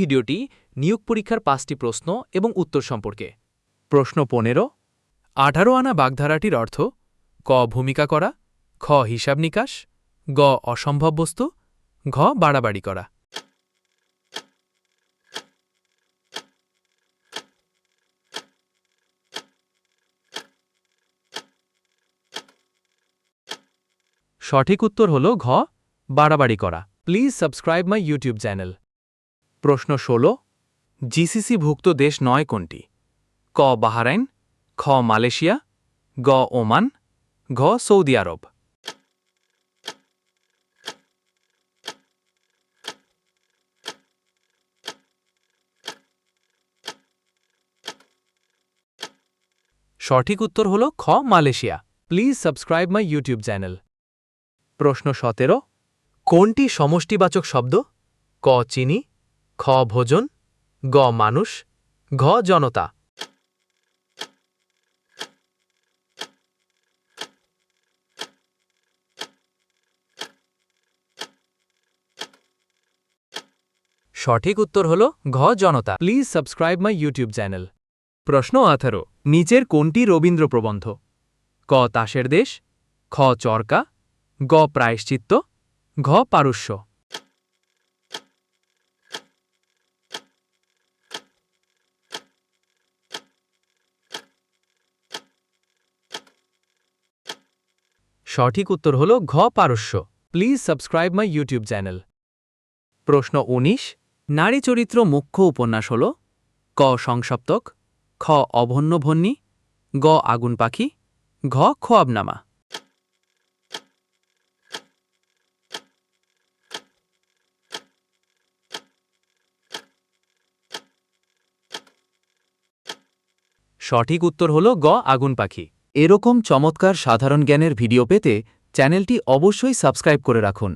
ভিডিওটি নিয়োগ পরীক্ষার পাঁচটি প্রশ্ন এবং উত্তর সম্পর্কে। প্রশ্ন পনেরো, আঠারো আনা বাগধারাটির অর্থ, ক ভূমিকা করা, খ হিসাব নিকাশ, গ অসম্ভব বস্তু, ঘ বাড়াবাড়ি করা। সঠিক উত্তর হল ঘ, বাড়াবাড়ি করা। Please subscribe my YouTube channel. প্রশ্ন ষোলো, জিসিসিভুক্ত দেশ নয় কোনটি? ক, বাহারাইন, খ, মালয়েশিয়া, গ, ওমান, ঘ, সৌদি আরব। সঠিক উত্তর হল খ, Malaysia. Please subscribe my YouTube channel প্রশ্ন সতেরো, কোনটি সমষ্টিবাচক শব্দ? ক, চিনি খ ভোজন, গ মানুষ, ঘ জনতা। সঠিক উত্তর হল ঘ জনতা। Please subscribe my YouTube channel প্রশ্ন আঠারো, নিচের কোনটি রবীন্দ্র প্রবন্ধ? ক তাসের দেশ, খ চরকা, গ প্রায়শ্চিত্ত, ঘ পারস্য সঠিক উত্তর হল ঘ পারস্য। Please subscribe my YouTube channel প্রশ্ন উনিশ, নারী চরিত্র মুখ্য উপন্যাস হল ক সংসপ্তক, খ অভন্যভন্যী, গ আগুন পাখি, ঘ খোয়াবনামা। সঠিক উত্তর হল গ আগুন পাখি। এরকম চমৎকার সাধারণ জ্ঞানের ভিডিও পেতে চ্যানেলটি অবশ্যই সাবস্ক্রাইব করে রাখুন।